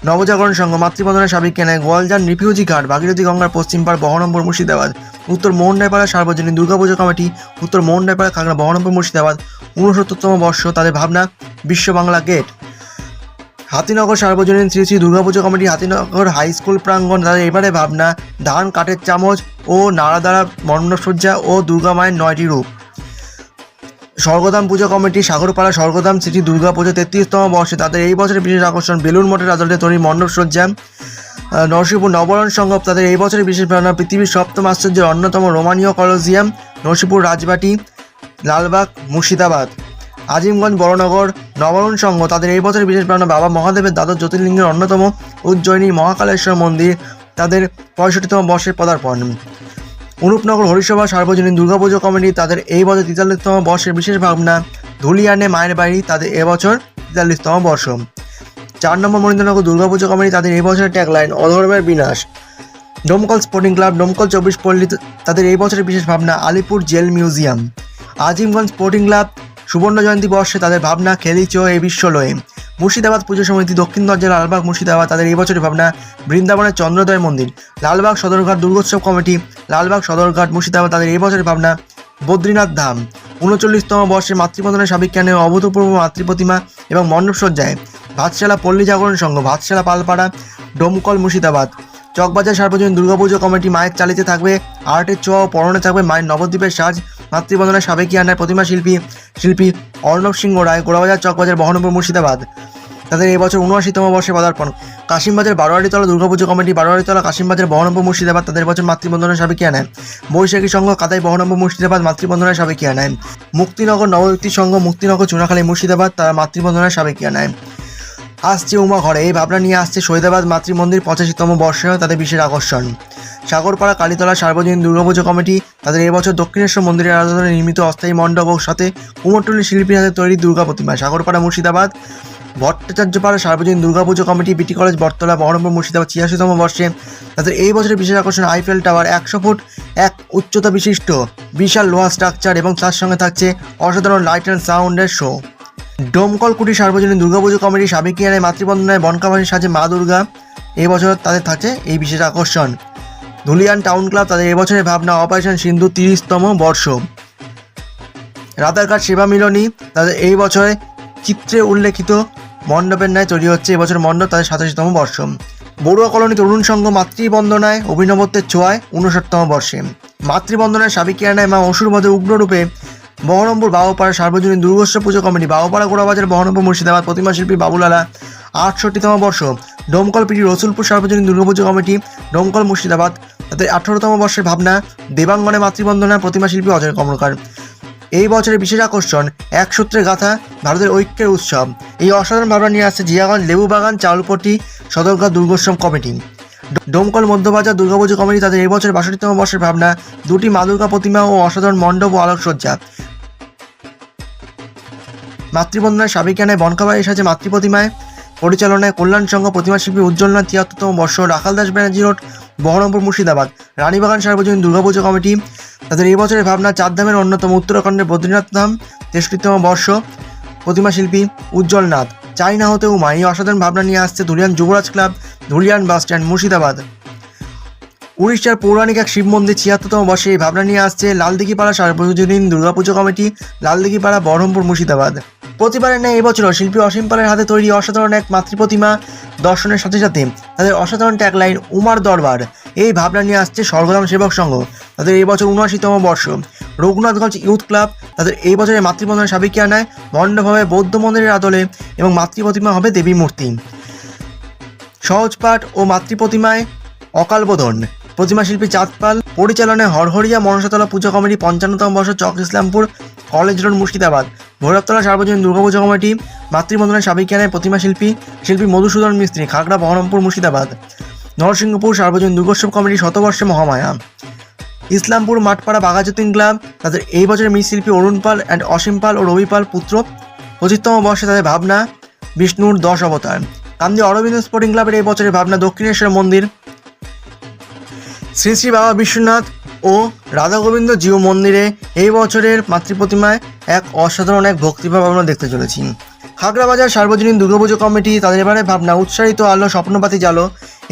Speaker 1: নবজাগরণ সংঘ মাতৃবন্দনায় সাবেকিয়ানায় গোয়ালজান রিফিউজি ঘাট ভাগীরথী গঙ্গার পশ্চিম পাড়, বহরমপুর মুর্শিদাবাদ। উত্তর মোহনডাইপাড়া সার্বজনীন দুর্গাপুজো কমিটি, উত্তর মোহনডাইপাড়া খাগড়া, বহরমপুর মুর্শিদাবাদ। ঊনসত্তরতম বর্ষ, তাদের ভাবনা, বিশ্ব বাংলা গেট। হাতিনগর সার্বজনীন Shri Shri Durga Puja committee Hatinagar high school প্রাঙ্গণ তাদের এবারে ভাবনা ধান কাঠের চামচ ও নাড়াদারা মণ্ডপসজ্জা ও দুর্গা মায়ের নয়টি রূপ। স্বর্গধাম পুজো কমিটি সাগরপাড়া স্বর্গধাম শ্রী দুর্গা পুজো তেত্রিশতম বর্ষে তাদের এই বছরের বিশেষ আকর্ষণ বেলুন মঠের আদলে তৈরি মণ্ডপসজ্জা। আহ, নরসিংপুর নবরণ সংঘ তাদের এই বছরের বিশেষ প্রেরণা পৃথিবীর সপ্তম আশ্চর্যের অন্যতম রোমানীয় কলোজিয়াম নরসিংপুর রাজবাটি লালবাগ মুর্শিদাবাদ। আজিমগঞ্জ, বড়নগর, নবরণ সংঘ, তাদের এই বছরের বিশেষ প্রেরণা বাবা মহাদেবের দ্বাদশ জ্যোতির্লিঙ্গের অন্যতম উজ্জয়িনী মহাকালেশ্বর মন্দির, তাদের পঁয়ষট্টিতম বর্ষের পদার্পণ। অনুপনগর হরিসভা, সার্বজনীন দুর্গাপুজো কমিটি, তাদের এই বছর তেতাল্লিশতম বর্ষের বিশেষ ভাবনা। ধুলিয়ানে মায়ের বাড়ি, তাদের এবছর তেতাল্লিশতম বর্ষ। চার নম্বর মনীন্দ্রনগর দুর্গাপুজো কমিটি, তাদের এই বছরের ট্যাগলাইন অধর্মের বিনাশ। ডোমকল স্পোর্টিং ক্লাব ডোমকল চব্বিশ পল্লী, তাদের এই বছরের বিশেষ ভাবনা, Alipore jail museum. Azimganj sporting club সুবর্ণ জয়ন্তী বর্ষে তাদের ভাবনা খেলিচো এই বিশ্বলয়ে। মুর্শিদাবাদ পুজো সমিতি দক্ষিণ দরজা লালবাগ মুর্শিদাবাদ তাদের এই বছরের ভাবনা বৃন্দাবনের চন্দ্রোদয় মন্দির। লালবাগ সদরঘাট দুর্গোৎসব কমিটি, লালবাগ সদরঘাট মুর্শিদাবাদ তাদের এই বছরের ভাবনা বদ্রীনাথ ধাম। উনচল্লিশতম বর্ষে মাতৃবন্ধনের সাবেক জ্ঞানে অভূতপূর্ব মাতৃপ্রতিমা এবং মণ্ডপসজ্জায় ভাতশালা পল্লী জাগরণ সংঘ, ভাতশালা পালপাড়া, ডোমকল মুর্শিদাবাদ। চকবাজার সার্বজনীন দুর্গাপুজো কমিটি মায়ের চালিতে থাকবে। আর্টের ছোঁয়া ও পরনে থাকবে মায়ের নবদ্বীপের সাজ। মাতৃবন্দনার সাবেকিয়ানার প্রতিমা শিল্পী শিল্পী অর্ণব সিংহ রায়, গোড়াবাজার চকবাজার বহরমপুর মুর্শিদাবাদ। তাদের এবছর বছর উনআশিতম বর্ষে পদার্পণ। কাশিমবাজার বারোয়ারিতলা দুর্গাপুজো কমিটি বারোয়ারিতলা কাশিমবাজার বহরমপুর মুর্শিদাবাদ তাদের বছর মাতৃবন্দনার সাবেকিয়া নেয় বৈশাখী সংঘ কাদাই বহরমপুর মুর্শিদাবাদ মাতৃবন্দনার সাবেকিয়া নেয় মুক্তিনগর নবব্যক্তি সংঘ মুক্তিনগর চুনাখালী মুর্শিদাবাদ তারা মাতৃবন্দনার সাবেকিয়া নেয় আসছে উমা ঘরে। এই ভাবনা নিয়ে আসছে শহীদাবাদ মাতৃমন্দির পঁচাশিতম বর্ষে তাদের বিশেষ আকর্ষণ। সাগরপাড়া, কালীতলা সার্বজনীন দুর্গাপুজো কমিটি তাদের এবছর দক্ষিণেশ্বর মন্দিরের আরাধনায় নির্মিত অস্থায়ী মণ্ডপ ও সাথে কুমোরটুলি শিল্পীর হাতে তৈরি দুর্গা প্রতিমা। সাগরপাড়া, মুর্শিদাবাদ, ভট্টাচার্যপাড়া সার্বজনীন Durga Puja committee, BT college, Battala, Baharampur, Murshidabad ছিয়াশিতম বর্ষে তাদের এই বছরের বিশেষ আকর্ষণ আইফেল টাওয়ার একশো ফুট, এক উচ্চতা বিশিষ্ট, বিশাল লোহা স্ট্রাকচার এবং তার সঙ্গে থাকছে অসাধারণ লাইট অ্যান্ড সাউন্ডের শো ডোমকল কুটি সার্বজনীন দুর্গাপুজো কমিটি সাবেকিয়ানায় মাতৃবন্দনায় বনকাবাসীর সাজে মা দুর্গা। এই বছর তাদের থাকছে এই বিশেষ আকর্ষণ। ধুলিয়ান টাউন ক্লাব তাদের এবছরের ভাবনা অপারেশন সিন্ধু তিরিশতম বর্ষ। রাধারঘাট সেবা মিলনী তাদের এই বছরে চিত্রে উল্লেখিত মণ্ডপের ন্যায় তৈরি হচ্ছে এবছর মণ্ডপ তাদের সাতাশিতম বর্ষ। বড়ুয়া কলোনি তরুণ সংঘ মাতৃবন্দনায় অভিনবত্বের ছোঁয়ায় উনষাটতম বর্ষে। মাতৃবন্দনায় সাবিকিয়ানায় মা অসুরবধে উগ্ররূপে বহরমপুর বাবুপাড়া সার্বজনীন দুর্গোৎসব পুজো কমিটি বাবুপাড়া গোড়াবাজার বহরমপুর মুর্শিদাবাদ প্রতিমা শিল্পী বাবুলালা আটষট্টিতম বর্ষ, ডোমকল পিটি রসুলপুর সার্বজনীন দুর্গাপুজো কমিটি ডোমকল মুর্শিদাবাদ তাদের আঠারোতম বর্ষের ভাবনা দেবাঙ্গনে মাতৃবন্দনা প্রতিমা শিল্পী অজয় কমলকার। এই বছরের বিশেষ আকর্ষণ, এক সূত্রে গাথা ভারতের ঐক্যের উৎসব। এই অসাধারণ ভাবনা নিয়ে আসছে জিয়াগঞ্জ লেবুবাগান চাউলপট্টি সদরঘাট দুর্গোৎসব কমিটি। ডোমকল মধ্যবাজার দুর্গাপুজো কমিটি তাদের এই বছরের বাষট্টিতম বর্ষের ভাবনা, দুটি মা দুর্গা প্রতিমা ও অসাধারণ মণ্ডপ ও আলোকসজ্জা। মাতৃবন্দনায় সাবিকানায় বনকাবাড়ি সাজে মাতৃপ্রতিমায় পরিচালনায় কল্যাণ সংঘ প্রতিমা শিল্পী উজ্জ্বলনাথ তিয়াত্তরতম বর্ষ, রাখাল দাস ব্যানার্জি রোড, বহরমপুর মুর্শিদাবাদ। রানীবাগান সার্বজনীন দুর্গাপুজো কমিটি তাদের এই বছরের ভাবনা চারধামের অন্যতম উত্তরাখণ্ডের বদ্রীনাথ ধাম, তেষট্টিতম বর্ষ। প্রতিমা শিল্পী উজ্জ্বল নাথ। চাইনা হতে উমা এই অসাধারণ ভাবনা নিয়ে আসছে Dhulian Yubaraj club Dhulian bus stand Murshidabad. উড়িষ্যার পৌরাণিক এক শিব মন্দির ছিয়াত্তরতম বর্ষে এই ভাবনা নিয়ে আসছে লালদিঘিপাড়া সার্বজনীন দুর্গাপুজো কমিটি, লালদিঘিপাড়া বহরমপুর মুর্শিদাবাদ। প্রতিবারের ন্যায় এবছরও শিল্পী অসীম পালের হাতে তৈরি অসাধারণ এক মাতৃপ্রতিমা দর্শনের সাথে সাথে তাদের অসাধারণ ট্যাগলাইন উমার দরবার এই ভাবনা নিয়ে আসছে স্বর্গধাম সেবক সংঘ। তাদের এই বছর উনআশিতম বর্ষ। রঘুনাথগঞ্জ ইউথ ক্লাব তাদের এই বছরের মাতৃবন্ধনের সাবিকিয়ানায় মণ্ডপভাবে বৌদ্ধ মন্দিরের আদলে এবং মাতৃপ্রতিমা হবে দেবী মূর্তি। সহজপাঠ ও মাতৃপ্রতিমায় অকালবোধন। প্রতিমা শিল্পী চাঁদপাল পরিচালনায় হরহরিয়া মনসাতলা পুজো কমিটি, পঞ্চান্নতম বর্ষ চক ইসলামপুর কলেজ রোড, মুর্শিদাবাদ। ভৈরবতলা সার্বজনীন দুর্গাপুজো কমিটি মাতৃবন্ধনের সাবিকিয়ানায় প্রতিমা শিল্পী শিল্পী মধুসূদন মিস্ত্রি, খাগড়া, বহরমপুর, মুর্শিদাবাদ। নরসিংহপুর সার্বজনীন দুর্গোৎসব কমিটি শতবর্ষে মহামায়া। ইসলামপুর মাঠপাড়া বাঘাযতীন ক্লাব, তাদের এই বছরের মৃৎশিল্পী অরুণ পাল অ্যান্ড অসীম পাল ও রবি পাল পুত্র, পঁচিশতম বর্ষে তাদের ভাবনা, বিষ্ণুর দশ অবতার। কান্দি অরবিন্দ স্পোর্টিং ক্লাবের এই বছরের ভাবনা দক্ষিণেশ্বর মন্দির শ্রী শ্রী বাবা বিশ্বনাথ ও রাধা গোবিন্দ জিও মন্দিরে এই বছরের মাতৃপ্রতিমায় এক অসাধারণ এক ভক্তিভাব আমরা দেখতে চলেছি। খাগড়াবাজার সার্বজনীন দুর্গাপুজো কমিটি তাদের এবারে ভাবনা উৎসাহিত আলো, স্বপ্নপাতি জালো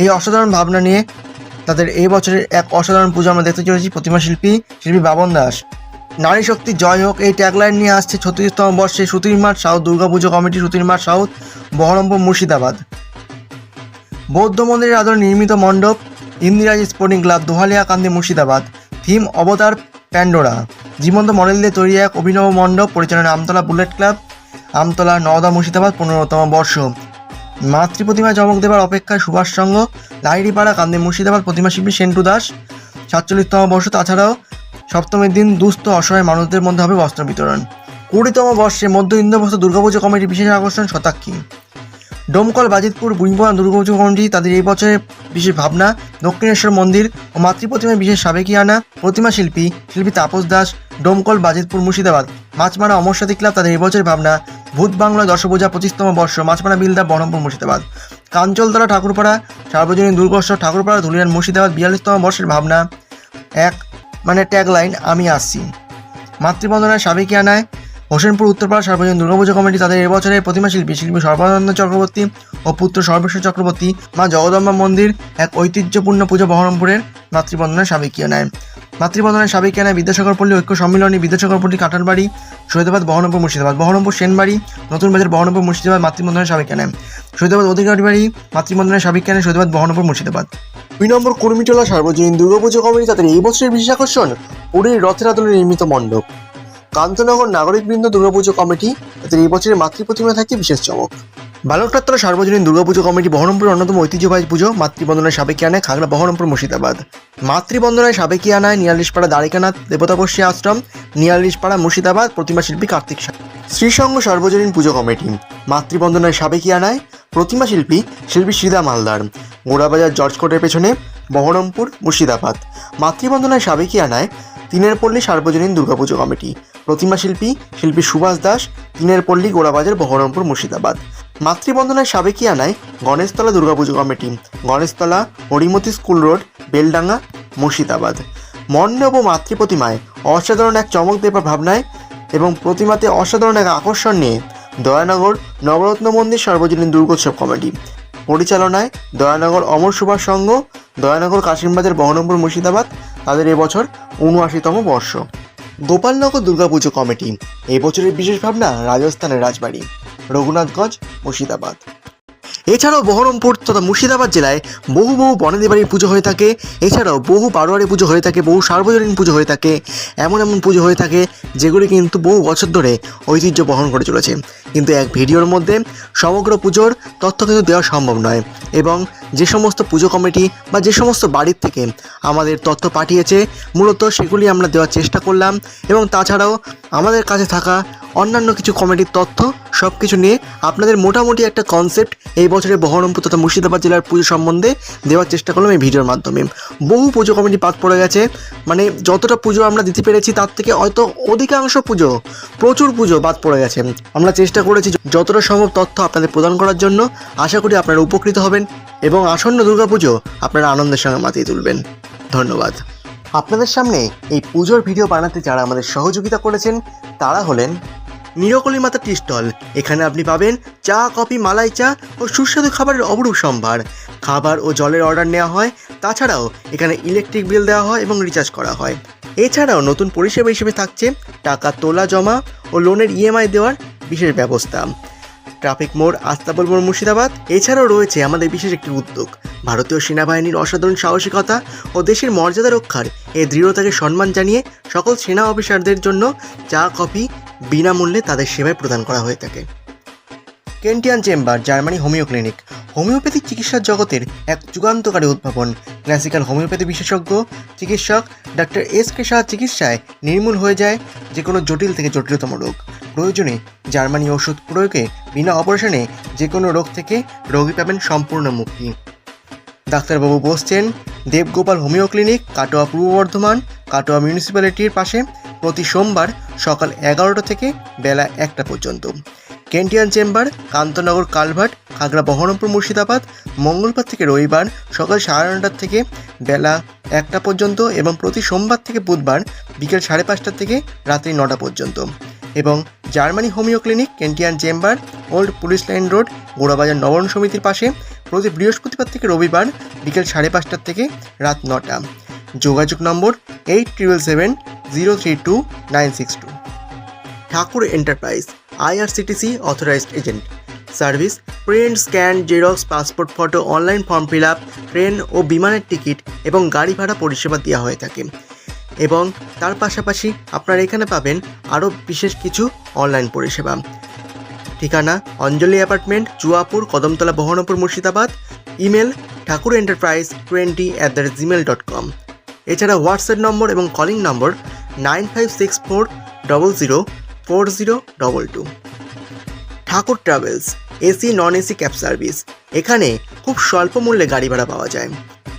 Speaker 1: এই অসাধারণ ভাবনা নিয়ে তাদের এই বছরের এক অসাধারণ পুজো আমরা দেখতে চলেছি প্রতিমা শিল্পী শিল্পী বাবন দাস। নারী শক্তি জয় হোক, এই ট্যাগলাইন নিয়ে আসছে ছত্রিশতম বর্ষে সুতির মাঠ সাউথ দুর্গাপুজো কমিটি সুতির মাঠ সাউথ বহরমপুর মুর্শিদাবাদ। বৌদ্ধ মন্দিরের আদর নির্মিত মণ্ডপ Indiraj sporting club Dohalia Kandi Murshidabad, theme Avatar Pandora. জীবন্ত মডেল দিয়ে তৈরি এক অভিনব মণ্ডপ পরিচালনা আমতলা বুলেট ক্লাব, আমতলা নওদা মুর্শিদাবাদ পনেরোতম বর্ষ। মাতৃ মাতৃপ্রতিমা চমক দেবার অপেক্ষায় সুভাষ সংঘ লাহিড়িপাড়া কান্দি মুর্শিদাবাদ প্রতিমা শিল্পী সেন্টু দাস, সাতচল্লিশতম বর্ষ। তাছাড়াও সপ্তমীর দিন দুস্থ অসহায় মানুষদের মধ্যে হবে বস্ত্র বিতরণ। কুড়িতম বর্ষে মধ্য ইন্দ্রপ্রস্থ দুর্গাপুজো কমিটির বিশেষ আকর্ষণ শতাক্ষী। ডোমকল, বাজিতপুর বুড়িপাড়া কমিটি তাদের এই বছরের বিশেষ ভাবনা, দক্ষিণেশ্বর মন্দির ও মাতৃপ্রতিমায় বিশেষ সাবেকিয়ানা প্রতিমা শিল্পী শিল্পী তাপস দাস, ডোমকল, বাজিতপুর, মুর্শিদাবাদ। মাছমারা অমরসাদী ক্লাব, তাদের এই বছরের ভাবনা, ভূত বাংলা দশপূজা পঁচিশতম বর্ষ, মাছমারা বিলদা, বহরমপুর, মুর্শিদাবাদ। কাঞ্চলতলা, ঠাকুরপাড়া, সার্বজনীন দুর্গোৎসব, ঠাকুরপাড়া, ধুলিয়ান, মুর্শিদাবাদ, বিয়াল্লিশতম বর্ষের ভাবনা। এক মানে ট্যাগলাইন আমি আসছি। মাতৃবন্দনায় সাবেকিয়ানায় হোসেনপুর উত্তরপাড়া সর্বজন দুর্গাপুজো কমিটি তাদের এবছরের প্রতিমা শিল্পী শিল্পী সর্বানন্দ চক্রবর্তী ও পুত্র সর্বেশ্বর চক্রবর্তী, মা জগদম্বা মন্দির এক ঐতিহ্যপূর্ণ পুজো বহরমপুরের মাতৃবন্দনায় সাবেকিয়ানায় মাতৃবন্দনায় সাবেকিয়ানায় বিদ্যাসাগর পল্লী ঐক্য সম্মিলনী বিদ্যাসাগর পল্লী কাটারবাড়ি শহীদাবাদ বহরমপুর মুর্শিদাবাদ, বহরমপুর সেনবাড়ি, নতুন বাজার বহরমপুর মুর্শিদাবাদ মাতৃবন্দনায় সাবেকিয়ানায় শহীদাবাদ অধিকারী বাড়ি মাতৃবন্দনায় সাবেকিয়ানায় শহীদাবাদ বহরমপুর মুর্শিদাবাদ। দুই নম্বর কর্মীটোলা সার্বজনীন দুর্গাপুজো কমিটি তাদের এই বছরের বিশেষ আকর্ষণ, পুরীর রথের আদলে নির্মিত মণ্ডপ। কান্তনগর নাগরিকবৃন্দ দুর্গাপুজো কমিটি, তাদের এই বছরের মাতৃপ্রতিমা থাকছে বিশেষ চমক। বালকরাত্রা সার্বজনীন দুর্গাপুজো কমিটি বহরমপুরের অন্যতম ঐতিহ্যবাহী পুজো, মাতৃবন্দনায় সাবেকিয়ানায় খাগড়া বহরমপুর মুর্শিদাবাদ। মাতৃবন্দনায় সাবেকিয়ানায় নিয়ালিশপাড়া দ্বারিকানাথ দেবতাবর্ষী আশ্রম, নিয়ালিশপাড়া মুর্শিদাবাদ প্রতিমা শিল্পী কার্তিক শাহ শ্রীসংঘ সার্বজনীন পুজো কমিটি, মাতৃবন্দনায় সাবেকিয়ানায় প্রতিমা শিল্পী শিল্পী শ্রীদা মালদার। গোড়াবাজার জর্জ কোর্টের পেছনে বহরমপুর মুর্শিদাবাদ। মাতৃবন্দনায় সাবেকিয়ানায় তিনের পল্লী সার্বজনীন দুর্গাপুজো কমিটি। প্রতিমা শিল্পী শিল্পী সুভাষ দাস, তিনের পল্লী গোড়াবাজার বহরমপুর মুর্শিদাবাদ। মাতৃবন্দনায় সাবেকিয়ানায় Ganeshtala Durga Puja committee, Ganeshtala, Harimati school road, Beldanga, Murshidabad. মণ্ডপ ও মাতৃপ্রতিমায় অসাধারণ এক চমক দেবার ভাবনায় এবং প্রতিমাতে অসাধারণ এক আকর্ষণ নিয়ে দয়ানগর নবরত্ন মন্দির সার্বজনীন দুর্গোৎসব কমিটি। পরিচালনায় দয়ানগর অমর সুভাষ সংঘ, দয়ানগর কাশিমবাজার বহরমপুর মুর্শিদাবাদ, তাদের এবছর উনআশিতম বর্ষ। গোপালনগর দুর্গাপুজো কমিটি, এবছরের বিশেষ ভাবনা রাজস্থানের রাজবাড়ি, রঘুনাথগঞ্জ, মুর্শিদাবাদ। এছাড়াও বহরমপুর তথা মুর্শিদাবাদ জেলায় বহু বহু বনেদি বাড়ির পুজো হয়ে থাকে। এছাড়াও বহু বারোয়ারি পুজো হয়ে থাকে, বহু সার্বজনীন পুজো হয়ে থাকে। এমন এমন পুজো হয়ে থাকে যেগুলি কিন্তু বহু বছর ধরে ঐতিহ্য বহন করে চলেছে। কিন্তু এক ভিডিওর মধ্যে সমগ্র পুজোর তথ্য কিন্তু দেওয়া সম্ভব নয় এবং যে সমস্ত পুজো কমিটি বা যে সমস্ত বাড়ির থেকে আমাদের তথ্য পাঠিয়েছে, মূলত সেগুলি আমরা দেওয়ার চেষ্টা করলাম এবং তাছাড়াও আমাদের কাছে থাকা অন্যান্য কিছু কমিটির তথ্য সব কিছু নিয়ে আপনাদের মোটামুটি একটা কনসেপ্ট এই বছরের বহরমপুর তথা মুর্শিদাবাদ জেলার পুজো সম্বন্ধে দেওয়ার চেষ্টা করলাম এই ভিডিওর মাধ্যমে। বহু পুজো কমিটি বাদ পড়ে গেছে। মানে যতটা পুজো আমরা দিতে পেরেছি, তার থেকে হয়তো অধিকাংশ পুজো, প্রচুর পুজো বাদ পড়ে গেছে। আমরা চেষ্টা করেছি যতটা সম্ভব তথ্য আপনাদের প্রদান করার জন্য। আশা করি আপনারা উপকৃত হবেন এবং আসন্ন দুর্গাপুজো আপনারা আনন্দের সঙ্গে মাতিয়ে তুলবেন। ধন্যবাদ। আপনাদের সামনে এই পুজোর ভিডিও বানাতে যারা আমাদের সহযোগিতা করেছেন, তারা হলেন নিরকলি মাতা টি স্টল এখানে আপনি পাবেন চা, কফি, মালাই চা ও সুস্বাদু খাবারের অপরূপ সম্ভার। খাবার ও জলের অর্ডার নেওয়া হয়, তাছাড়াও এখানে ইলেকট্রিক বিল দেওয়া হয় এবং রিচার্জ করা হয়। এছাড়াও নতুন পরিষেবা হিসেবে থাকছে টাকা তোলা জমা ও লোনের ইএমআই দেওয়ার বিশেষ ব্যবস্থা। ট্রাফিক মোড়, আস্তাবল মোড়, মুর্শিদাবাদ, এছাড়াও রয়েছে আমাদের বিশেষ একটি উদ্যোগ। ভারতীয় সেনাবাহিনীর অসাধারণ সাহসিকতা ও দেশের মর্যাদা রক্ষার এই দৃঢ়তাকে সম্মান জানিয়ে সকল সেনা অফিসারদের জন্য চা, কফি বিনামূল্যে তাদের সেবায় প্রদান করা হয়ে থাকে। Kentian chamber, Germany homeo clinic homeopathy চিকিৎসার জগতের এক যুগান্তকারী উদ্ভাবন। ক্লাসিক্যাল হোমিওপ্যাথি বিশেষজ্ঞ, চিকিৎসক ডাক্তার এস কে শাহ চিকিৎসায় নির্মূল হয়ে যায় যে কোনো জটিল থেকে জটিলতম রোগ। প্রয়োজনে জার্মানি ওষুধ প্রয়োগে বিনা অপারেশনে যে কোনো রোগ থেকে রোগী পাবেন সম্পূর্ণ মুক্তি। ডাক্তারবাবু বসছেন দেবগোপাল হোমিও ক্লিনিক, কাটোয়া পূর্ব বর্ধমান, কাটোয়া মিউনিসিপ্যালিটির পাশে প্রতি সোমবার সকাল এগারোটা থেকে বেলা একটা পর্যন্ত। Kentian chamber, Kantanagar culvert, Khagra Baharampur Murshidabad, মঙ্গলবার থেকে রবিবার সকাল সাড়ে নটার থেকে বেলা একটা পর্যন্ত এবং প্রতি সোমবার থেকে বুধবার বিকেল সাড়ে পাঁচটা থেকে রাত্রি নটা পর্যন্ত। এবং Germany homeo clinic, Kentian chamber, old police line road, Gorabazar Nabaran সমিতির পাশে প্রতি বৃহস্পতিবার থেকে রবিবার বিকেল সাড়ে পাঁচটার থেকে রাত নটা। যোগাযোগ number eight triple seven zero three two nine six two. Thakur enterprise, IRCTC authorised agent. Service, print, scan, xerox, passport, photo, online form fill up, train ও বিমানের টিকিট এবং গাড়ি ভাড়া পরিষেবা দেওয়া হয়ে থাকে। এবং তার পাশাপাশি আপনারা এখানে পাবেন আরও বিশেষ কিছু অনলাইন পরিষেবা। ঠিকানা Anjali apartment, Chuapur, Kadamtala, Baharampur, Murshidabad. Email Thakur enterprise twenty at the Gmail dot com এছাড়া হোয়াটসঅ্যাপ নম্বর এবং calling number nine five six four double zero four zero double two Thakur travels AC non AC cab service এখানে খুব স্বল্প মূল্যে গাড়ি ভাড়া পাওয়া যায়।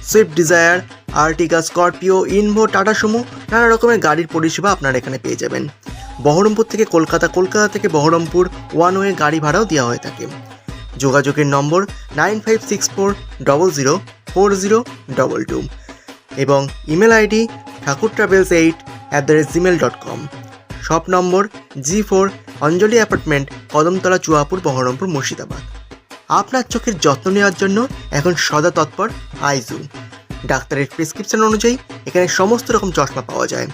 Speaker 1: Swift Dzire Ertiga Scorpio Innova Tata Sumo নানা রকমের গাড়ির পরিষেবা আপনারা এখানে পেয়ে যাবেন। বহরমপুর থেকে কলকাতা কলকাতা থেকে বহরমপুর ওয়ান ওয়ে গাড়ি ভাড়াও দেওয়া হয়ে থাকে। যোগাযোগের number nine five six four double zero four zero double two এবং email ID Thakur travels eight at the rate Gmail dot com shop number G four Anjali apartment, Kadamtala Chuapur, Baharampur, Murshidabad. আপনার চোখের যত্ন নেওয়ার জন্য এখন সদা তৎপর আইজু। ডাক্তারের প্রেসক্রিপশন অনুযায়ী এখানে সমস্ত রকম চশমা পাওয়া যায়।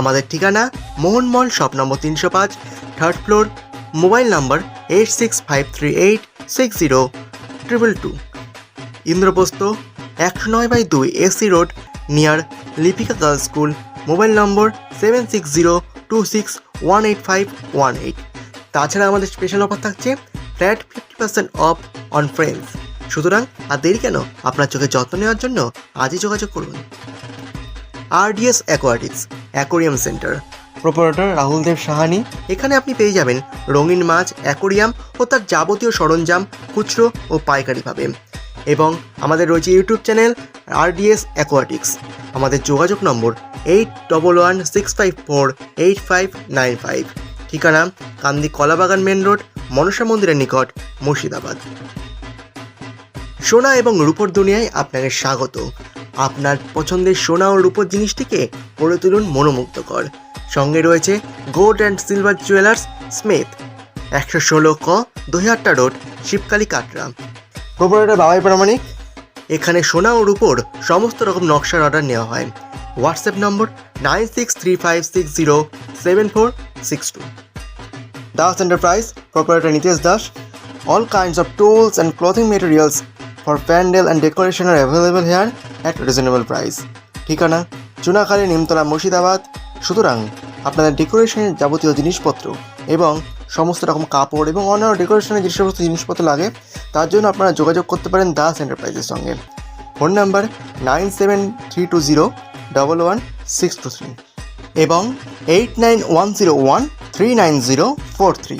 Speaker 1: আমাদের ঠিকানা মোহন মল শপ নম্বর তিনশো পাঁচ, third floor, mobile number eight six five three eight six zero, triple two. Indraprastha একশো নয় বাই দুই AC road, near Lipika girls school, mobile number seven six zero two six one eight five one eight. তাছাড়া আমাদের special offer থাকছে flat fifty percent off on friends. সুতরাং আর দেরি কেন? আপনার চোখের যত্ন নেওয়ার জন্য আজই যোগাযোগ করুন। RDS aquatics, aquarium centre. Proprietor Rahul Dev Sahani, এখানে আপনি পেয়ে যাবেন রঙিন মাছ, অ্যাকোরিয়াম ও তার যাবতীয় সরঞ্জাম, খুচরো ও পাইকারিভাবে এবং আমাদের রয়েছে ইউটিউব চ্যানেল আরডিএস অ্যাকোয়াটিক্স। আমাদের যোগাযোগ number eight double one six five four eight five nine five. ঠিকানা কান্দি কলাবাগান মেন রোড, মনসা মন্দিরের নিকট, মুর্শিদাবাদ। সোনা এবং রূপোর দুনিয়ায় আপনাকে স্বাগত। আপনার পছন্দের সোনা ও রূপোর জিনিসটিকে করে তুলুন মনোমুগ্ধকর। সঙ্গে রয়েছে gold and silver jewellers smith একশো ষোলো ক, দহিয়াট্টা রোড, শিবকালী কাটরা। প্রোপারেটর বাবাই প্রামাণিক। এখানে সোনা ও রূপোর সমস্ত রকম নকশার অর্ডার নেওয়া হয়। WhatsApp number nine six three five six zero seven four six two Das Enterprise, proprietor Nitesh Das. All kinds of tools and clothing materials for pandal and decoration are available here at reasonable price. ঠিকানা চুনাখালী নিমতলা মুর্শিদাবাদ সুতরাং আপনাদের ডেকোরেশনের যাবতীয় জিনিসপত্র এবং সমস্ত রকম কাপড় এবং অন্যান্য ডেকোরেশনের যে সমস্ত জিনিসপত্র লাগে তার জন্য আপনারা যোগাযোগ করতে পারেন দাস এন্টারপ্রাইজের সঙ্গে phone number nine seven three two zero double one six two three এবং eight nine one zero one three nine zero four three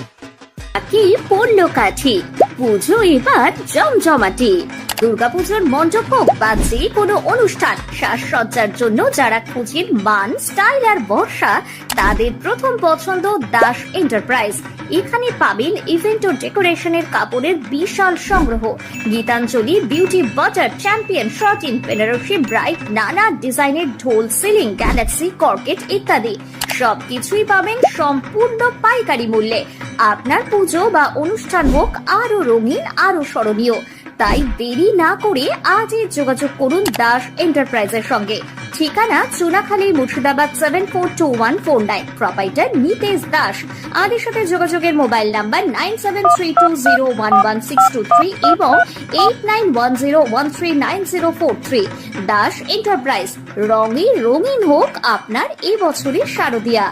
Speaker 2: কি পড়ল কাঠি পুজো এবার জমজমাটি। দুর্গাপুজোর মণ্ডপ হোক বা যে কোনো অনুষ্ঠান, সাজসজ্জার জন্য যারা খুঁজেন মান, স্টাইল আর বর্ষা, তাদের প্রথম পছন্দ দাস এন্টারপ্রাইজ। এখানে পাবেন ইভেন্ট ও ডেকোরেশনের কাপড়ের বিশাল সংগ্রহ। Gitanjali, beauty butter, champion shirting Benarasi, bright, নানা ডিজাইনের ঢোল, সিলিং, গ্যালাক্সি, কর্কেট ইত্যাদি। সবকিছুই পাবেন সম্পূর্ণ পাইকারি মূল্যে। আপনার পুজো বা অনুষ্ঠান হোক আরও রঙিন আরও স্মরণীয়। তাই দেরি না করে আজই যোগাযোগ করুন দাস এন্টারপ্রাইজের সঙ্গে। ঠিকানা Chunakhali Murshidabad seven four two one four nine proprietor Nitesh Das. আমাদের সাথে যোগাযোগের mobile number nine seven three two zero one one six two three এবং eight nine one zero one three nine zero four three Das enterprise, রঙে রঙিন হোক আপনার এই বছরের শারদিয়া।